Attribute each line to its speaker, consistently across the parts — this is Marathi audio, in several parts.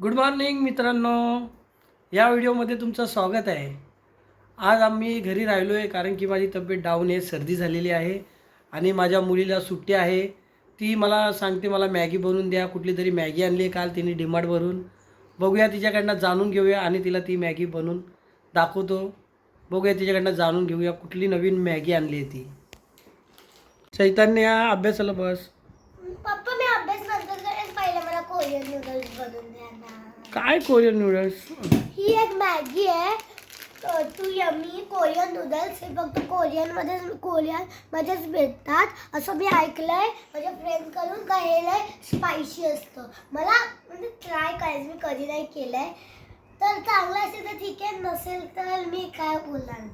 Speaker 1: गुड मॉर्निंग मित्रांनो. या व्हिडिओमध्ये तुमचं स्वागत आहे. आज आम्ही घरी राहिलो आहे कारण की माझी तब्येत डाऊन आहे सर्दी झालेली आहे आणि माझ्या मुलीला सुट्टी आहे. ती मला सांगते मला मॅगी बनवून द्या. कुठली तरी मॅगी आणली आहे काल तिने डिमार्टवरून बघूया तिच्याकडनं जाणून घेऊया आणि तिला ती मॅगी बनवून दाखवतो. बघूया तिच्याकडनं जाणून घेऊया कुठली नवीन मॅगी आणली आहे ती. चैतन्य अभ्यासाला बस
Speaker 2: पप्पा मी अभ्यास नंतर करेन पहिले मला कोरियन नूडल्स बनवून द्या ना
Speaker 1: काय कोरियन नूडल्स
Speaker 2: ही एक मॅगी आहे. अ, तू यमी कोरियन नूडल्स हे फक्त कोरियन कोरियन मध्येच भेटतात. असं मी ऐकलंय. माझ्या फ्रेंडकडून का हे लय स्पायसी असतं. मला म्हणजे ट्राय करायचं मी कधी नाही केलंय. तर चांगलं असेल तर ठीक आहे नसेल तर मी काय बोलणार नाही.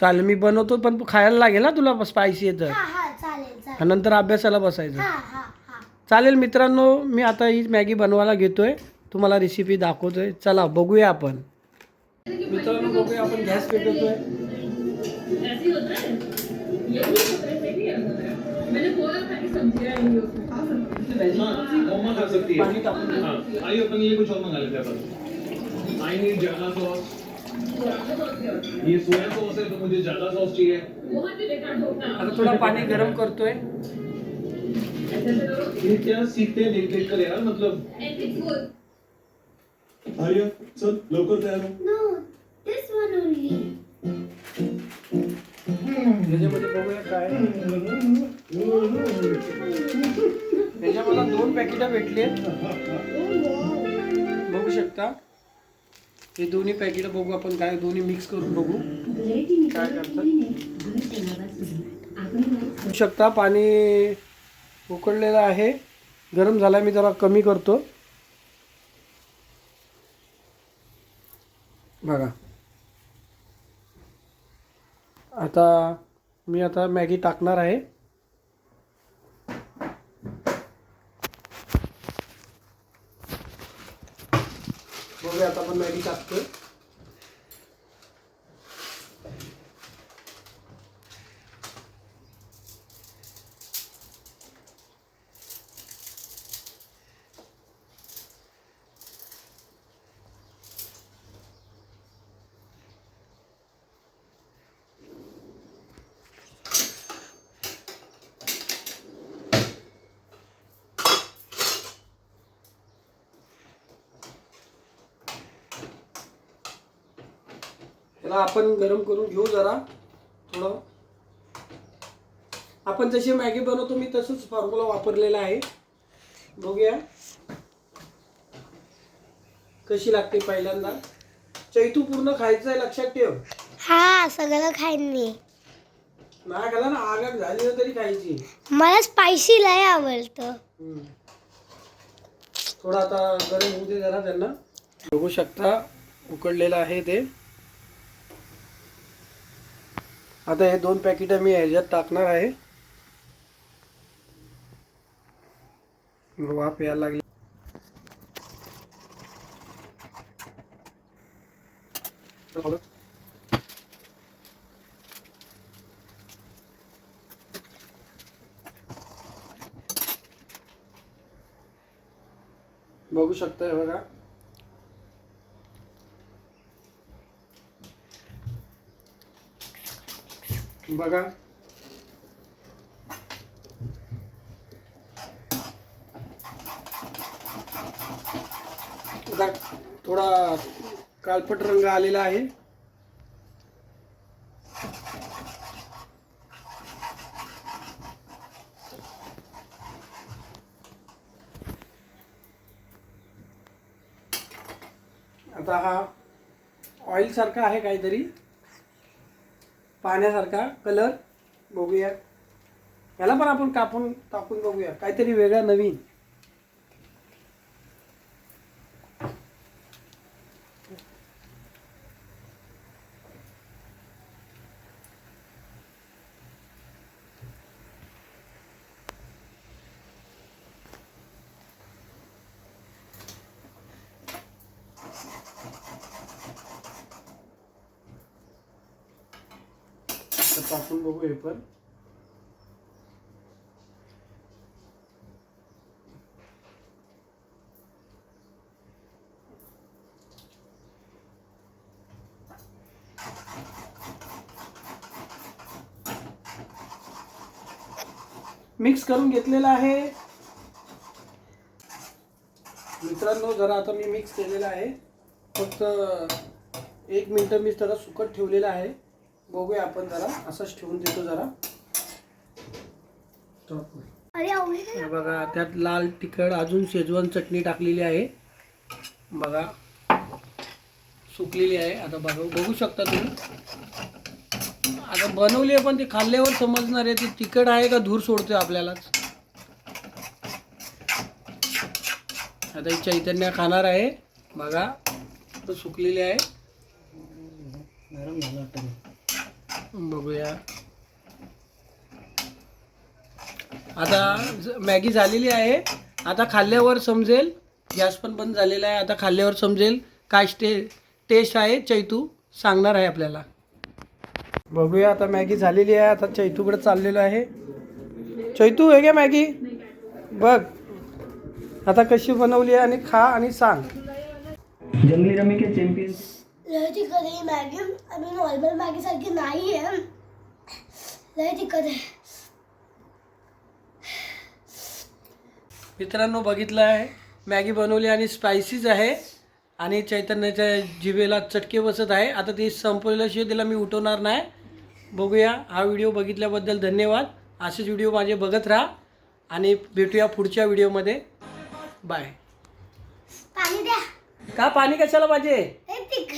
Speaker 1: चालेल मी बनवतो पण खायला लागेल ना तुला स्पायसी येतं
Speaker 2: हा हा चालेल चालेल.
Speaker 1: नंतर अभ्यासाला बसायचं.
Speaker 2: हा हा.
Speaker 1: चालेल मित्रांनो मी आता ही मॅगी बनवायला घेतोय. तुम्हाला रेसिपी दाखवतोय. चला बघूया आपण. मित्रांनो बघूया आपण गॅस पेटवतोय.
Speaker 3: ऐसे ही होता है. यही होता है सही है मैंने बोला था कि सब्जियां नहीं उसमें खा सकते
Speaker 4: हाँ मम्मा खा सकती
Speaker 1: पानी
Speaker 4: है
Speaker 1: तापून
Speaker 4: हाँ आइए अपने लिए कुछ और मंगा लेते हैं अपन आई नीड ज्यादा सॉस ये सोया सॉस है तो मुझे ज्यादा सॉस चाहिए.
Speaker 3: बहुत ही बेकार होता है
Speaker 1: आता थोडा पाणी गरम करतोय.
Speaker 4: ये क्या सीखते हैं देख देख कर यार मतलब
Speaker 5: आर्य चल लवकर तयार हो.
Speaker 2: नो दिस वन ओनली
Speaker 1: त्याच्यामध्ये बघूया काय त्याच्या मला दोन पॅकेटा भेटले बघू शकता. हे दोन्ही पॅकेट बघू आपण काय दोन्ही मिक्स करून बघू. काय करतात. बघू शकता पाणी उकडलेला आहे. गरम झाला मी जरा कमी करतो. बघा. आता मी आता मॅगी टाकणार आहे. बघूया आता आपण मॅगी टाकतोय. त्याला आपण गरम करून घेऊ जरा. थोडं. आपण जशी मॅगी बनवतो मी तसंच फॉर्म्युला वापरलेला आहे. बघूया. कशी लागते पहिल्यांदा. चैतू पूर्ण खायचं आहे लक्षात ठेव.
Speaker 2: हा सगळं खाईन मी.
Speaker 1: नाही खाला ना आगाग झाली ना तरी खायची.
Speaker 2: मला स्पायसी लय आवडतं.
Speaker 1: हम्म. थोडं आता गरम होऊ दे जरा त्यांना. बघू शकता उकडलेलं आहे ते. आता हे दोन पॅकेट मी ह्याच्यात टाकणार आहे. वाफ यायला लागली. बघू शकता हे बघा. थोडा कालपट रंग आलेला आहे. आता हा ऑइल सारखा आहे काहीतरी. पाहण्यासारखा कलर बघूया. याला पण आपण कापून टाकून बघूया. काहीतरी वेगळा नवीन. टाकून बघू हे पण. मिक्स करून घेतलेला आहे. मित्रांनो जरा आता मी मिक्स केलेलं आहे. फक्त एक मिनटं मी त्याला सुकट ठेवलेलं आहे. बघूया आपण जरा. असंच ठेवून देतो जरा. हे बघा त्यात लाल तिखट अजून शेजवान चटणी टाकलेली आहे. बघा सुकलेली आहे. आता बघा बघू शकता तुम्ही. आता बनवली आहे पण ते खाल्ल्यावर समजणार आहे ती तिखट आहे का धूर सोडतोय आपल्यालाच. आता ही चैतन्य खाणार आहे. बघा तो सुकलेली आहे. बघूया. आता मॅगी झालेली आहे. आता खाल्ल्यावर समजेल गॅस पण बंद झालेला आहे. आता खाल्ल्यावर समजेल काय स्टे टेस्ट आहे. चैतू सांगणार आहे आपल्याला. बघूया आता मॅगी झालेली आहे. आता चैतूकडे चाललेलो आहे. चैतू हे का मॅगी. बघ. आता कशी बनवली आहे आणि खा आणि सांग. जंगली रमी के चॅम्पियन
Speaker 2: लय तिखट आहे मॅगी. आणि नॉर्मल मॅगी सारखी नाही आहे. लय तिखट आहे.
Speaker 1: मित्रांनो बघितलं आहे. मॅगी बनवली आणि स्पायसीज आहे. आणि चैतन्याच्या जिभेला चटके बसत आहे. आता ती संपवल्याशिवाय तिला मी उठवणार नाही. बघूया. हा व्हिडिओ बघितल्याबद्दल धन्यवाद. असेच व्हिडिओ माझे बघत राहा. आणि भेटूया पुढच्या व्हिडिओमध्ये बाय
Speaker 2: पाणी द्या.
Speaker 1: का पाणी कशाला पाहिजे?
Speaker 2: हे तिखट